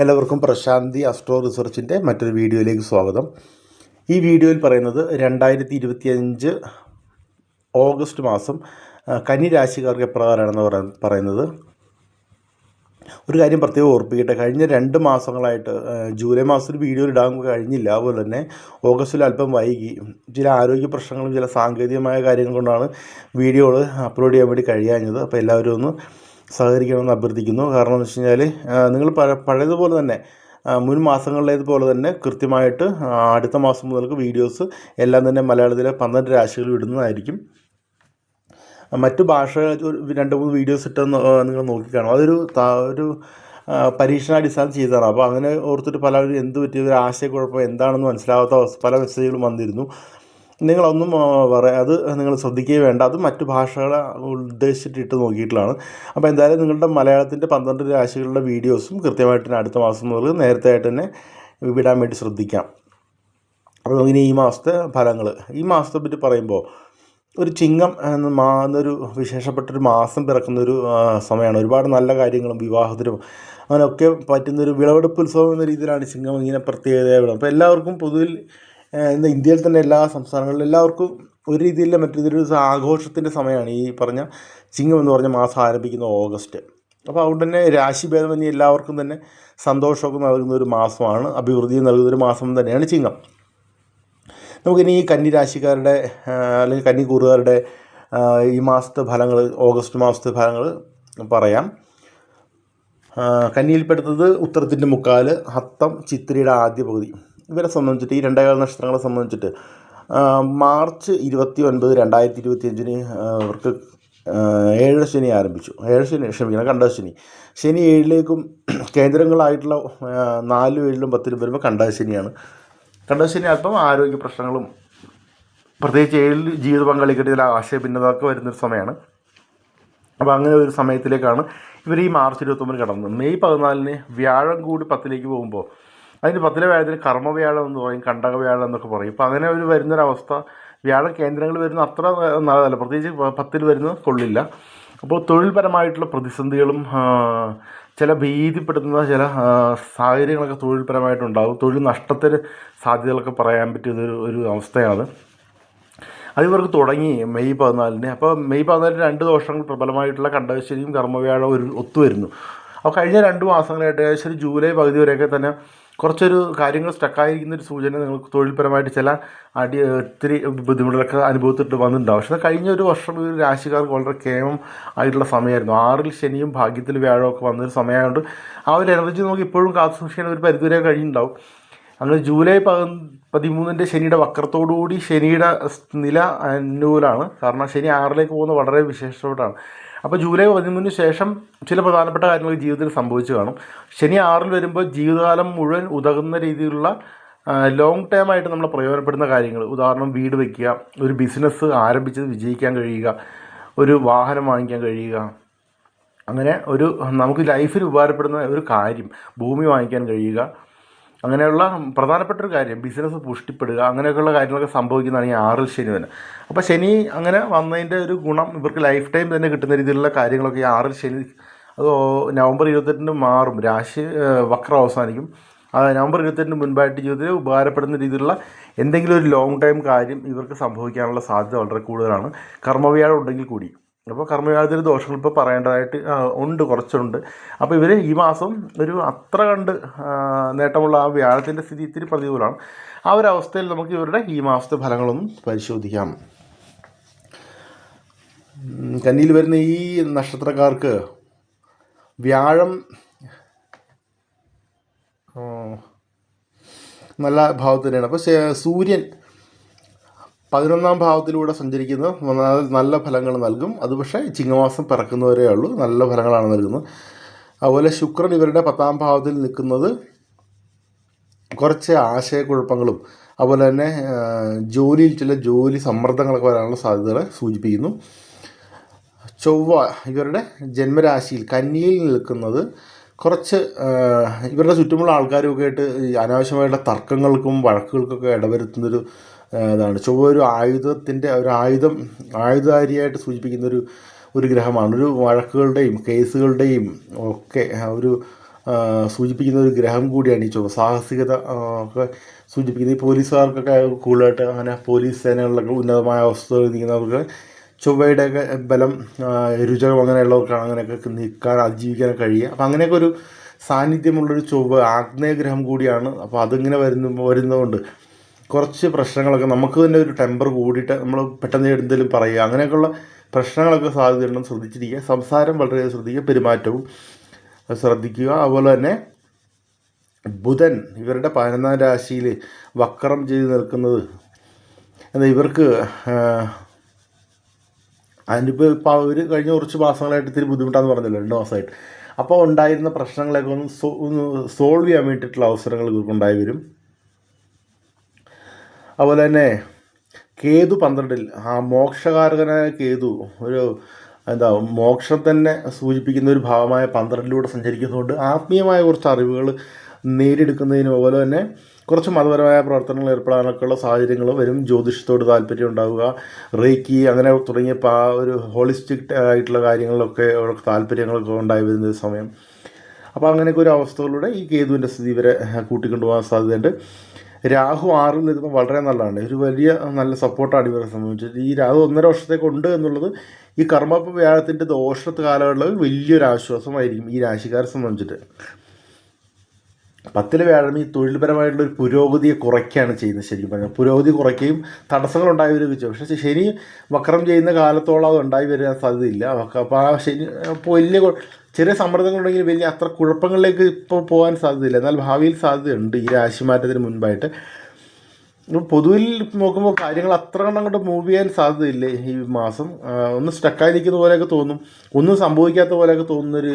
എല്ലാവർക്കും പ്രശാന്തി അസ്ട്രോ റിസർച്ചിന്റെ മറ്റൊരു വീഡിയോയിലേക്ക് സ്വാഗതം. ഈ വീഡിയോയിൽ പറയുന്നത് രണ്ടായിരത്തി ഇരുപത്തിയഞ്ച് ഓഗസ്റ്റ് മാസം കനി രാശിക്കാർക്ക് എപ്രകാരമാണെന്ന് പറയുന്നത്. ഒരു കാര്യം പ്രത്യേകം ഓർപ്പിക്കട്ടെ. കഴിഞ്ഞ രണ്ട് മാസങ്ങളായിട്ട് ജൂലൈ മാസത്തിൽ വീഡിയോ ഇടാൻ കഴിഞ്ഞില്ല. അതുപോലെ തന്നെ ഓഗസ്റ്റിൽ അല്പം വൈകി. ചില ആരോഗ്യ പ്രശ്നങ്ങളും ചില സാങ്കേതികമായ കാര്യങ്ങൾ കൊണ്ടാണ് വീഡിയോകൾ അപ്ലോഡ് ചെയ്യാൻ വേണ്ടി കഴിയാഞ്ഞത്. അപ്പോൾ എല്ലാവരും ഒന്ന് സഹകരിക്കണമെന്ന് അഭ്യർത്ഥിക്കുന്നു. കാരണം എന്ന് വെച്ച് കഴിഞ്ഞാൽ നിങ്ങൾ പഴ പഴയതുപോലെ തന്നെ മുൻ മാസങ്ങളിലേതുപോലെ തന്നെ കൃത്യമായിട്ട് അടുത്ത മാസം മുതൽക്ക് വീഡിയോസ് എല്ലാം തന്നെ മലയാളത്തിലെ പന്ത്രണ്ട് രാശികൾ ഇടുന്നതായിരിക്കും. മറ്റു ഭാഷ രണ്ട് മൂന്ന് വീഡിയോസ് ഇട്ടെന്ന് നിങ്ങൾ നോക്കിക്കാണും. അതൊരു ഒരു പരീക്ഷണാടിസ്ഥാനം ചെയ്തതാണ്. അപ്പോൾ അങ്ങനെ ഓർത്തിട്ട് പലരും എന്ത് പറ്റിയ ഒരു ആശയക്കുഴപ്പം എന്താണെന്ന് മനസ്സിലാവാത്ത പല മെസ്സേജുകളും വന്നിരുന്നു. നിങ്ങളൊന്നും പറയാം അത് നിങ്ങൾ ശ്രദ്ധിക്കുകയും വേണ്ട. അത് മറ്റു ഭാഷകളെ ഉദ്ദേശിച്ചിട്ട് ഇട്ട് നോക്കിയിട്ടുള്ളതാണ്. അപ്പോൾ എന്തായാലും നിങ്ങളുടെ മലയാളത്തിന്റെ പന്ത്രണ്ട് രാശികളുടെ വീഡിയോസും കൃത്യമായിട്ട് തന്നെ അടുത്ത മാസം മുതൽ നേരത്തെ ആയിട്ട് തന്നെ വിടാൻ വേണ്ടി ശ്രദ്ധിക്കാം. അപ്പോൾ നമുക്കിനി ഈ മാസത്തെ ഫലങ്ങൾ ഈ മാസത്തെ പറ്റി പറയുമ്പോൾ ഒരു ചിങ്ങം എന്ന മാ എന്നൊരു വിശേഷപ്പെട്ടൊരു മാസം പിറക്കുന്നൊരു സമയമാണ് ഒരുപാട് നല്ല കാര്യങ്ങളും വിവാഹത്തിനും അങ്ങനെയൊക്കെ പറ്റുന്നൊരു വിളവെടുപ്പ് ഉത്സവം എന്ന രീതിയിലാണ് ചിങ്ങം ഇങ്ങനെ പ്രത്യേകതയാണ് അപ്പോൾ എല്ലാവർക്കും പൊതുവിൽ ഇന്ന് ഇന്ത്യയിൽ തന്നെ എല്ലാ സംസ്ഥാനങ്ങളിലും എല്ലാവർക്കും ഒരു രീതിയിലല്ല മറ്റു രീതിയിലൊരു ആഘോഷത്തിന്റെ സമയമാണ് ഈ പറഞ്ഞ ചിങ്ങം എന്ന് പറഞ്ഞ മാസം ആരംഭിക്കുന്ന ഓഗസ്റ്റ്. അപ്പോൾ അതുകൊണ്ട് തന്നെ രാശിഭേദമന്യേ എല്ലാവർക്കും തന്നെ സന്തോഷമൊക്കെ നൽകുന്ന ഒരു മാസമാണ്. അഭിവൃദ്ധി നൽകുന്ന ഒരു മാസം തന്നെയാണ് ചിങ്ങം. നമുക്കിനി ഈ കന്നി രാശിക്കാരുടെ അല്ലെങ്കിൽ കന്നി കൂറുകാരുടെ ഈ മാസത്തെ ഫലങ്ങൾ ഓഗസ്റ്റ് മാസത്തെ ഫലങ്ങൾ പറയാം. കന്നിയിൽപ്പെടുത്തത് ഉത്തരത്തിന്റെ മുക്കാൽ ഹത്തം ചിത്രയുടെ ആദ്യ പകുതി. ഇവരെ സംബന്ധിച്ചിട്ട് ഈ രണ്ടേകാല നക്ഷത്രങ്ങളെ സംബന്ധിച്ചിട്ട് മാർച്ച് ഇരുപത്തി ഒൻപത് രണ്ടായിരത്തി ഇരുപത്തി അഞ്ചിന് അവർക്ക് ഏഴ് ശനി ആരംഭിച്ചു. ഏഴ് ശനി ക്ഷമിക്കണം കണ്ട ശനി. ശനി ഏഴിലേക്കും കേന്ദ്രങ്ങളായിട്ടുള്ള നാലും ഏഴിലും പത്തിലും വരുമ്പോൾ കണ്ട ശനിയാണ്. കണ്ട ശനി അല്പം ആരോഗ്യ പ്രശ്നങ്ങളും പ്രത്യേകിച്ച് ഏഴിൽ ജീവിത പങ്കാളിക്കിട്ട് ആശയ ഭിന്നതൊക്കെ വരുന്നൊരു സമയമാണ്. അപ്പോൾ അങ്ങനെ ഒരു സമയത്തിലേക്കാണ് ഇവർ ഈ മാർച്ച് ഇരുപത്തൊമ്പതിന് കടന്നത്. മെയ് പതിനാലിന് വ്യാഴം കൂടി പത്തിലേക്ക് പോകുമ്പോൾ അതിന് പത്തിലെ വ്യാഴത്തിന് കർമ്മവ്യാഴം എന്ന് പറയും കണ്ടക വ്യാഴം എന്നൊക്കെ പറയും. ഇപ്പോൾ അങ്ങനെ ഒരു വരുന്നൊരവസ്ഥ. വ്യാഴ കേന്ദ്രങ്ങൾ വരുന്ന അത്ര നല്ലതല്ല. പ്രത്യേകിച്ച് പത്തിൽ വരുന്നത് കൊള്ളില്ല. അപ്പോൾ തൊഴിൽപരമായിട്ടുള്ള പ്രതിസന്ധികളും ചില ഭീതിപ്പെടുത്തുന്ന ചില സാഹചര്യങ്ങളൊക്കെ തൊഴിൽപരമായിട്ടുണ്ടാകും. തൊഴിൽ നഷ്ടത്തിന് സാധ്യതകളൊക്കെ പറയാൻ പറ്റിയ ഒരു അവസ്ഥയാണ് അത് ഇവർക്ക് തുടങ്ങി മെയ് പതിനാലിന്. അപ്പോൾ മെയ് പതിനാലിന് രണ്ട് ദോഷങ്ങൾ പ്രബലമായിട്ടുള്ള കണ്ടകശ്ശേരിയും കർമ്മവ്യാഴം ഒരു ഒത്തുവരുന്നു. അപ്പോൾ കഴിഞ്ഞ രണ്ട് മാസങ്ങളായിട്ട് ഏകദേശം ജൂലൈ പകുതി വരെയൊക്കെ തന്നെ കുറച്ചൊരു കാര്യങ്ങൾ സ്റ്റക്കായിരിക്കുന്ന ഒരു സൂചന നിങ്ങൾക്ക് തൊഴിൽപരമായിട്ട് ചില അടി ഒത്തിരി ബുദ്ധിമുട്ടുകളൊക്കെ അനുഭവത്തിട്ട് വന്നിട്ടുണ്ടാവും. പക്ഷേ കഴിഞ്ഞ ഒരു വർഷം ഈ രാശിക്കാർക്ക് വളരെ കേമം ആയിട്ടുള്ള സമയമായിരുന്നു. ആറിൽ ശനിയും ഭാഗ്യത്തിൽ വ്യാഴമൊക്കെ വന്നൊരു സമയമായതുകൊണ്ട് ആ ഒരു എനർജി നമുക്ക് ഇപ്പോഴും കാത്തു സൂക്ഷിക്കാൻ ഒരു പരിധിവരെ കഴിയുന്നുണ്ടാവും അങ്ങനെ ജൂലൈ പതിമൂന്നിന്റെ ശനിയുടെ വക്രത്തോടുകൂടി ശനിയുടെ നില അനുകൂലമാണ്. കാരണം ശനി ആറിലേക്ക് പോകുന്നത് വളരെ വിശേഷപ്പെട്ടാണ് അപ്പോൾ ജൂലൈ പതിമൂന്നിന് ശേഷം ചില പ്രധാനപ്പെട്ട കാര്യങ്ങൾ ജീവിതത്തിൽ സംഭവിച്ചു കാണും. ശനി ആറിൽ വരുമ്പോൾ ജീവിതകാലം മുഴുവൻ ഉതകുന്ന രീതിയിലുള്ള ലോങ് ടേം ആയിട്ട് നമ്മൾ പ്രയോജനപ്പെടുന്ന കാര്യങ്ങൾ. ഉദാഹരണം വീട് വയ്ക്കുക ഒരു ബിസിനസ് ആരംഭിച്ചത് വിജയിക്കാൻ കഴിയുക ഒരു വാഹനം വാങ്ങിക്കാൻ കഴിയുക. അങ്ങനെ ഒരു നമുക്ക് ലൈഫിൽ ഉപകാരപ്പെടുന്ന ഒരു കാര്യം ഭൂമി വാങ്ങിക്കാൻ കഴിയുക. അങ്ങനെയുള്ള പ്രധാനപ്പെട്ട ഒരു കാര്യം ബിസിനസ് പുഷ്ടിപ്പെടുക അങ്ങനെയൊക്കെയുള്ള കാര്യങ്ങളൊക്കെ സംഭവിക്കുന്നതാണ് ഈ ആറിൽ ശനിവന് അപ്പോൾ ശനി അങ്ങനെ വന്നതിന്റെ ഒരു ഗുണം ഇവർക്ക് ലൈഫ് ടൈം തന്നെ കിട്ടുന്ന രീതിയിലുള്ള കാര്യങ്ങളൊക്കെ ഈ ആറിൽ ശനി അത് നവംബർ ഇരുപത്തെട്ടിന് മാറും. രാശി വക്രം അവസാനിക്കും. ആ നവംബർ ഇരുപത്തെട്ടിന് മുൻപായിട്ട് ജീവിതത്തിൽ ഉപകാരപ്പെടുന്ന രീതിയിലുള്ള എന്തെങ്കിലും ഒരു ലോങ് ടൈം കാര്യം ഇവർക്ക് സംഭവിക്കാനുള്ള സാധ്യത വളരെ കൂടുതലാണ്. കർമ്മവ്യാഴം ഉണ്ടെങ്കിൽ കൂടി. അപ്പോൾ കർമ്മയോഗത്തിൽ ദോഷങ്ങൾ ഇപ്പോൾ പറയേണ്ടതായിട്ട് ഉണ്ട് കുറച്ചുണ്ട്. അപ്പോൾ ഇവർ ഈ മാസം ഒരു അത്ര കണ്ട് നേട്ടമുള്ള ആ വ്യാഴത്തിന്റെ സ്ഥിതി ഇത്തിരി പ്രതികൂലമാണ്. ആ ഒരു അവസ്ഥയിൽ നമുക്ക് ഇവരുടെ ഈ മാസത്തെ ഫലങ്ങളൊന്നും പരിശോധിക്കാം. കന്നിയിൽ വരുന്ന ഈ നക്ഷത്രക്കാർക്ക് വ്യാഴം നല്ല ഭാവത്തിനാണ് അപ്പോൾ സൂര്യൻ പതിനൊന്നാം ഭാവത്തിലൂടെ സഞ്ചരിക്കുന്ന നല്ല- ഫലങ്ങൾ നൽകും. അത് പക്ഷേ ചിങ്ങമാസം പിറക്കുന്നവരേ ഉള്ളൂ. നല്ല ഫലങ്ങളാണ് നൽകുന്നത്. അതുപോലെ ശുക്രൻ ഇവരുടെ പത്താം ഭാവത്തിൽ നിൽക്കുന്നത് കുറച്ച് ആശയക്കുഴപ്പങ്ങളും അതുപോലെ തന്നെ ജോലിയിൽ ചില ജോലി സമ്മർദ്ദങ്ങളൊക്കെ വരാനുള്ള സാധ്യതകളെ സൂചിപ്പിക്കുന്നു. ചൊവ്വ ഇവരുടെ ജന്മരാശിയിൽ കന്നിയിൽ നിൽക്കുന്നത് കുറച്ച് ഇവരുടെ ചുറ്റുമുള്ള ആൾക്കാരുമൊക്കെ ആയിട്ട് അനാവശ്യമായിട്ടുള്ള തർക്കങ്ങൾക്കും വഴക്കുകൾക്കൊക്കെ ഇടവരുത്തുന്നൊരു ആ, ഇതാണ് ചൊവ്വ ഒരു ആയുധത്തിന്റെ ഒരു ആയുധം ആയുധധാരിയായിട്ട് സൂചിപ്പിക്കുന്ന ഒരു ഒരു ഗ്രഹമാണ്. ഒരു വഴക്കുകളുടെയും കേസുകളുടെയും ഒക്കെ ഒരു സൂചിപ്പിക്കുന്ന ഒരു ഗ്രഹം കൂടിയാണ് ഈ ചൊവ്വ. സാഹസികത ഒക്കെ സൂചിപ്പിക്കുന്നത് ഈ പോലീസുകാർക്കൊക്കെ കൂടുതലായിട്ട് അങ്ങനെ പോലീസ് സേനകളിലൊക്കെ ഉന്നതമായ അവസ്ഥകൾ നിൽക്കുന്നവർക്ക് ചൊവ്വയുടെയൊക്കെ ബലം രുചകം അങ്ങനെയുള്ളവർക്കാണ് അങ്ങനെയൊക്കെ നിൽക്കാൻ അതിജീവിക്കാൻ കഴിയുക. അപ്പം അങ്ങനെയൊക്കെ ഒരു സാന്നിധ്യമുള്ളൊരു ചൊവ്വ ആഗ്നേയഗ്രഹം കൂടിയാണ്. അപ്പോൾ അതിങ്ങനെ വരുന്ന വരുന്നതുകൊണ്ട് കുറച്ച് പ്രശ്നങ്ങളൊക്കെ നമുക്ക് തന്നെ ഒരു ടെമ്പർ കൂടിയിട്ട് നമ്മൾ പെട്ടെന്ന് എന്തെങ്കിലും പറയുക അങ്ങനെയൊക്കെയുള്ള പ്രശ്നങ്ങളൊക്കെ സാധ്യതയുണ്ടെന്ന് ശ്രദ്ധിച്ചിരിക്കുക. സംസാരം വളരെ ശ്രദ്ധിക്കുക പെരുമാറ്റവും ശ്രദ്ധിക്കുക. അതുപോലെ തന്നെ ബുധൻ ഇവരുടെ പതിനൊന്നാം രാശിയിൽ വക്രം ചെയ്ത് നിൽക്കുന്നത്. എന്നാൽ ഇവർക്ക് അതിനിപ്പോൾ ഇപ്പോൾ അവർ കഴിഞ്ഞ കുറച്ച് മാസങ്ങളായിട്ട് ഇത്തിരി ബുദ്ധിമുട്ടാന്ന് പറഞ്ഞല്ലോ രണ്ട് മാസമായിട്ട് അപ്പോൾ ഉണ്ടായിരുന്ന പ്രശ്നങ്ങളൊക്കെ ഒന്ന് സോൾവ് ചെയ്യാൻ വേണ്ടിയിട്ടുള്ള അവസരങ്ങൾ ഇവർക്ക് ഉണ്ടായി വരും. അതുപോലെ തന്നെ കേതു പന്ത്രണ്ടിൽ ആ മോക്ഷകാരകനായ കേതു ഒരു എന്താ മോക്ഷം തന്നെ സൂചിപ്പിക്കുന്ന ഒരു ഭാവമായ പന്ത്രണ്ടിലൂടെ സഞ്ചരിക്കുന്നതുകൊണ്ട് ആത്മീയമായ കുറച്ച് അറിവുകൾ നേടിയെടുക്കുന്നതിന് അതുപോലെ തന്നെ കുറച്ച് മതപരമായ പ്രവർത്തനങ്ങൾ ഏർപ്പെടാനൊക്കെയുള്ള സാഹചര്യങ്ങൾ വരും. ജ്യോതിഷത്തോട് താല്പര്യം ഉണ്ടാവുക. റേക്കി അങ്ങനെ തുടങ്ങിയ ആ ഒരു ഹോളിസ്റ്റിക് ആയിട്ടുള്ള കാര്യങ്ങളിലൊക്കെ താല്പര്യങ്ങളൊക്കെ ഉണ്ടായി വരുന്ന സമയം. അപ്പോൾ അങ്ങനെയൊക്കെ ഒരു അവസ്ഥകളിലൂടെ ഈ കേതുവിന്റെ സ്ഥിതി വരെ കൂട്ടിക്കൊണ്ടുപോകാൻ സാധ്യതയുണ്ട്. രാഹു ആറിൽ നിൽക്കുന്നത് വളരെ നല്ലതാണ്. ഒരു വലിയ നല്ല സപ്പോർട്ടാണ് ഇവരെ സംബന്ധിച്ചത് ഈ രാഹു ഒന്നര വർഷത്തേക്ക് ഉണ്ട് എന്നുള്ളത് ഈ കർമ്മ വ്യാഴത്തിന്റെ ദോഷത്തെ കാലങ്ങളിൽ വലിയൊരു ആശ്വാസമായിരിക്കും ഈ രാശിക്കാരെ സംബന്ധിച്ചിട്ട്. പത്തിലെ വ്യാഴം ഈ തൊഴിൽപരമായിട്ടുള്ള ഒരു പുരോഗതിയെ കുറയ്ക്കുകയാണ് ചെയ്യുന്നത് ശരിക്കും പറഞ്ഞാൽ. പുരോഗതി കുറയ്ക്കുകയും തടസ്സങ്ങൾ ഉണ്ടായി വരികയും ചെയ്യും. പക്ഷേ ശനി വക്രം ചെയ്യുന്ന കാലത്തോളം അത് ഉണ്ടായി വരാൻ സാധ്യതയില്ല. അപ്പോൾ ആ ശനി വലിയ ചെറിയ സമ്മർദ്ദങ്ങളുണ്ടെങ്കിൽ വലിയ അത്ര കുഴപ്പങ്ങളിലേക്ക് ഇപ്പോൾ പോകാൻ സാധ്യതയില്ല. എന്നാൽ ഭാവിയിൽ സാധ്യതയുണ്ട് ഈ രാശിമാറ്റത്തിന് മുൻപായിട്ട്. പൊതുവിൽ നോക്കുമ്പോൾ കാര്യങ്ങൾ അത്ര കണ്ണം അങ്ങോട്ട് മൂവ് ചെയ്യാൻ സാധ്യതയില്ലേ ഈ മാസം? ഒന്ന് സ്റ്റക്കായി നിൽക്കുന്ന പോലെയൊക്കെ തോന്നും. ഒന്നും സംഭവിക്കാത്ത പോലെയൊക്കെ തോന്നുന്നൊരു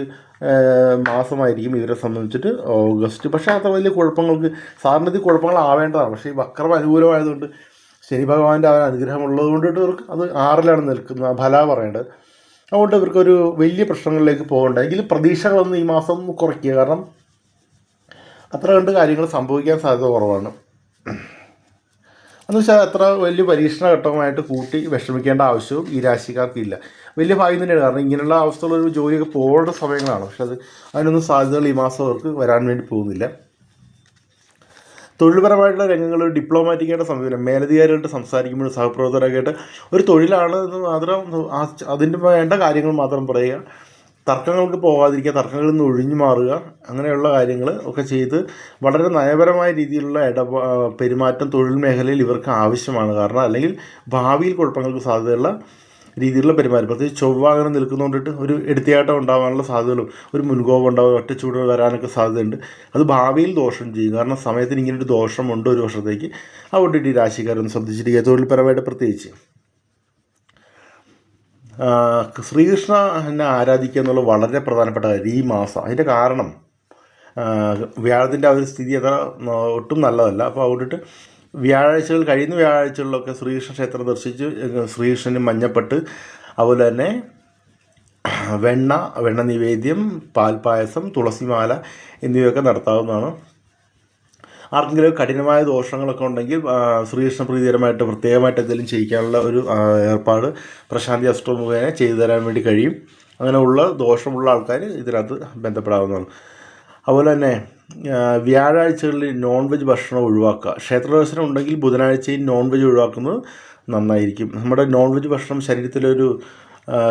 മാസമായിരിക്കും ഇവരെ സംബന്ധിച്ചിട്ട് ഓഗസ്റ്റ്. പക്ഷേ അത്ര വലിയ കുഴപ്പങ്ങൾക്ക് സാറിന്റെ ഇത് കുഴപ്പങ്ങളാവേണ്ടതാണ് പക്ഷേ ഈ വക്രം അനുകൂലമായതുകൊണ്ട് ശനി ഭഗവാന്റെ അവൻ അനുഗ്രഹം ഉള്ളത് കൊണ്ടിട്ട് ഇവർക്ക് അത് ആറിലാണ് നിൽക്കുന്നത് ഫല പറയേണ്ടത്. അതുകൊണ്ട് ഇവർക്കൊരു വലിയ പ്രശ്നങ്ങളിലേക്ക് പോകണ്ട. എങ്കിലും പ്രതീക്ഷകളൊന്നും ഈ മാസം കുറയ്ക്കുക. കാരണം അത്ര കണ്ട് കാര്യങ്ങൾ സംഭവിക്കാൻ സാധ്യത കുറവാണ്. എന്ന് വെച്ചാൽ അത്ര വലിയ പരീക്ഷണ ഘട്ടമായിട്ട് കൂട്ടി വിഷമിക്കേണ്ട ആവശ്യവും ഈ രാശിക്കാർക്കില്ല. വലിയ ഭാഗ്യം തന്നെയാണ്. കാരണം ഇങ്ങനെയുള്ള അവസ്ഥയുള്ള ഒരു ജോലിയൊക്കെ പോകേണ്ട സമയങ്ങളാണ്. പക്ഷെ അത് അതിനൊന്നും സാധ്യതകൾ ഈ മാസം അവർക്ക് വരാൻ വേണ്ടി പോകുന്നില്ല. തൊഴിൽപരമായിട്ടുള്ള രംഗങ്ങൾ ഡിപ്ലോമാറ്റിക്കായിട്ട് സമീപനം മേലധികാരികളായിട്ട് സംസാരിക്കുമ്പോൾ സഹപ്രവർത്തകരായിട്ട് ഒരു തൊഴിലാണ് എന്ന് മാത്രം അതിന്റെ വേണ്ട കാര്യങ്ങൾ മാത്രം പറയുക. തർക്കങ്ങൾക്ക് പോകാതിരിക്കുക തർക്കങ്ങളിൽ നിന്ന് ഒഴിഞ്ഞു മാറുക അങ്ങനെയുള്ള കാര്യങ്ങൾ ഒക്കെ ചെയ്ത് വളരെ നയപരമായ രീതിയിലുള്ള ഇടപാ പെരുമാറ്റം തൊഴിൽ മേഖലയിൽ ഇവർക്ക് ആവശ്യമാണ്. കാരണം അല്ലെങ്കിൽ ഭാവിയിൽ കുഴപ്പങ്ങൾക്ക് സാധ്യതയുള്ള രീതിയിലുള്ള പെരുമാറ്റം. പ്രത്യേകിച്ച് ചൊവ്വ അങ്ങനെ നിൽക്കുന്നതുകൊണ്ടിട്ട് ഒരു എടുത്തിയാട്ടം ഉണ്ടാകാനുള്ള സാധ്യതകളും ഒരു മുൻകോപം ഉണ്ടാവുക ഒറ്റച്ചൂട് വരാനൊക്കെ സാധ്യതയുണ്ട്. അത് ഭാവിയിൽ ദോഷം ചെയ്യും. കാരണം സമയത്തിന് ഇങ്ങനെ ഒരു ദോഷമുണ്ട് ഒരു വർഷത്തേക്ക്. അതുകൊണ്ടിട്ട് ഈ രാശിക്കാരൊന്ന് ശ്രദ്ധിച്ചിരിക്കുക തൊഴിൽപരമായിട്ട് പ്രത്യേകിച്ച്. ശ്രീകൃഷ്ണനെ ആരാധിക്കുക എന്നുള്ളത് വളരെ പ്രധാനപ്പെട്ട കാര്യം. ഈ മാസം അതിന്റെ കാരണം വ്യാഴത്തിന്റെ ആ ഒരു സ്ഥിതി അത്ര ഒട്ടും നല്ലതല്ല. അപ്പോൾ അതുകൊണ്ടിട്ട് വ്യാഴാഴ്ചകൾ കഴിയുന്ന വ്യാഴാഴ്ചകളിലൊക്കെ ശ്രീകൃഷ്ണ ക്ഷേത്രം ദർശിച്ച് ശ്രീകൃഷ്ണന് മഞ്ഞപ്പെട്ട് അതുപോലെ തന്നെ വെണ്ണ വെണ്ണ നിവേദ്യം പാൽപ്പായസം തുളസിമാല എന്നിവയൊക്കെ നടത്താവുന്നതാണ്. ആർക്കെങ്കിലും കഠിനമായ ദോഷങ്ങളൊക്കെ ഉണ്ടെങ്കിൽ ശ്രീകൃഷ്ണ പ്രീതികരമായിട്ട് പ്രത്യേകമായിട്ട് എന്തെങ്കിലും ചെയ്യിക്കാനുള്ള ഒരു ഏർപ്പാട് പ്രശാന്തി അസ്ട്രോ ചെയ്തു തരാൻ വേണ്ടി കഴിയും. അങ്ങനെയുള്ള ദോഷമുള്ള ആൾക്കാർ ഇതിനകത്ത് ബന്ധപ്പെടാവുന്നതാണ്. അതുപോലെ തന്നെ വ്യാഴാഴ്ചകളിൽ നോൺ വെജ് ഭക്ഷണം ഒഴിവാക്കുക. ക്ഷേത്ര ദർശനം ഉണ്ടെങ്കിൽ ബുധനാഴ്ചയിൽ നോൺ വെജ് ഒഴിവാക്കുന്നത് നന്നായിരിക്കും. നമ്മുടെ നോൺ വെജ് ഭക്ഷണം ശരീരത്തിലൊരു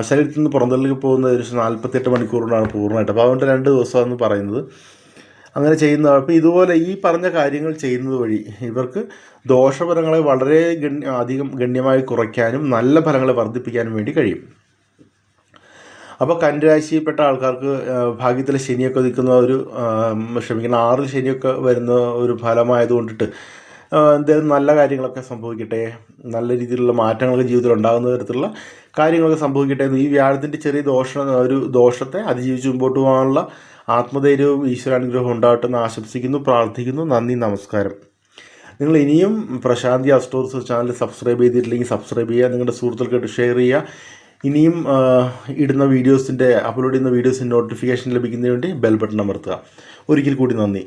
ശരീരത്തിൽ നിന്ന് പുറന്തള്ളിലേക്ക് പോകുന്ന ഒരു നാൽപ്പത്തെട്ട് മണിക്കൂറിനാണ് പൂർണമായിട്ട്. അപ്പോൾ അതുകൊണ്ട് രണ്ട് ദിവസമാണെന്ന് പറയുന്നത്. അങ്ങനെ ചെയ്യുന്ന അപ്പോൾ ഇതുപോലെ ഈ പറഞ്ഞ കാര്യങ്ങൾ ചെയ്യുന്നത് വഴി ഇവർക്ക് ദോഷഫലങ്ങളെ വളരെ ഗണ്യ അധികം ഗണ്യമായി കുറയ്ക്കാനും നല്ല ഫലങ്ങളെ വർദ്ധിപ്പിക്കാനും വേണ്ടി കഴിയും. അപ്പോൾ കന്യരാശിയിൽപ്പെട്ട ആൾക്കാർക്ക് ഭാഗ്യത്തിൽ ശനിയൊക്കെ നിൽക്കുന്ന ഒരു ക്ഷമിക്കണം ആറിൽ ശനിയൊക്കെ വരുന്ന ഒരു ഫലമായത് കൊണ്ടിട്ട് എന്തായാലും നല്ല കാര്യങ്ങളൊക്കെ സംഭവിക്കട്ടെ. നല്ല രീതിയിലുള്ള മാറ്റങ്ങളൊക്കെ ജീവിതത്തിൽ ഉണ്ടാകുന്ന തരത്തിലുള്ള കാര്യങ്ങളൊക്കെ സംഭവിക്കട്ടെ എന്ന് ഈ വ്യാഴത്തിന്റെ ചെറിയ ദോഷം ഒരു ദോഷത്തെ അതിജീവിച്ച് മുമ്പോട്ട് പോകാനുള്ള ആത്മധൈര്യവും ഈശ്വരാനുഗ്രഹവും ഉണ്ടാകട്ടെ എന്ന് ആശംസിക്കുന്നു പ്രാർത്ഥിക്കുന്നു. നന്ദി നമസ്കാരം. നിങ്ങൾ ഇനിയും പ്രശാന്തി അസ്റ്റോർസ് ചാനൽ സബ്സ്ക്രൈബ് ചെയ്തിട്ടില്ലെങ്കിൽ സബ്സ്ക്രൈബ് ചെയ്യുക. നിങ്ങളുടെ സുഹൃത്തുക്കൾക്ക് ഷെയർ ചെയ്യുക. ഇനിയും ഇടുന്ന വീഡിയോസിന്റെ അപ്ലോഡ് ചെയ്യുന്ന വീഡിയോസിന്റെ നോട്ടിഫിക്കേഷൻ ലഭിക്കുന്നതിന് വേണ്ടി ബെൽ ബട്ടൺ അമർത്തുക. ഒരിക്കൽ കൂടി നന്ദി.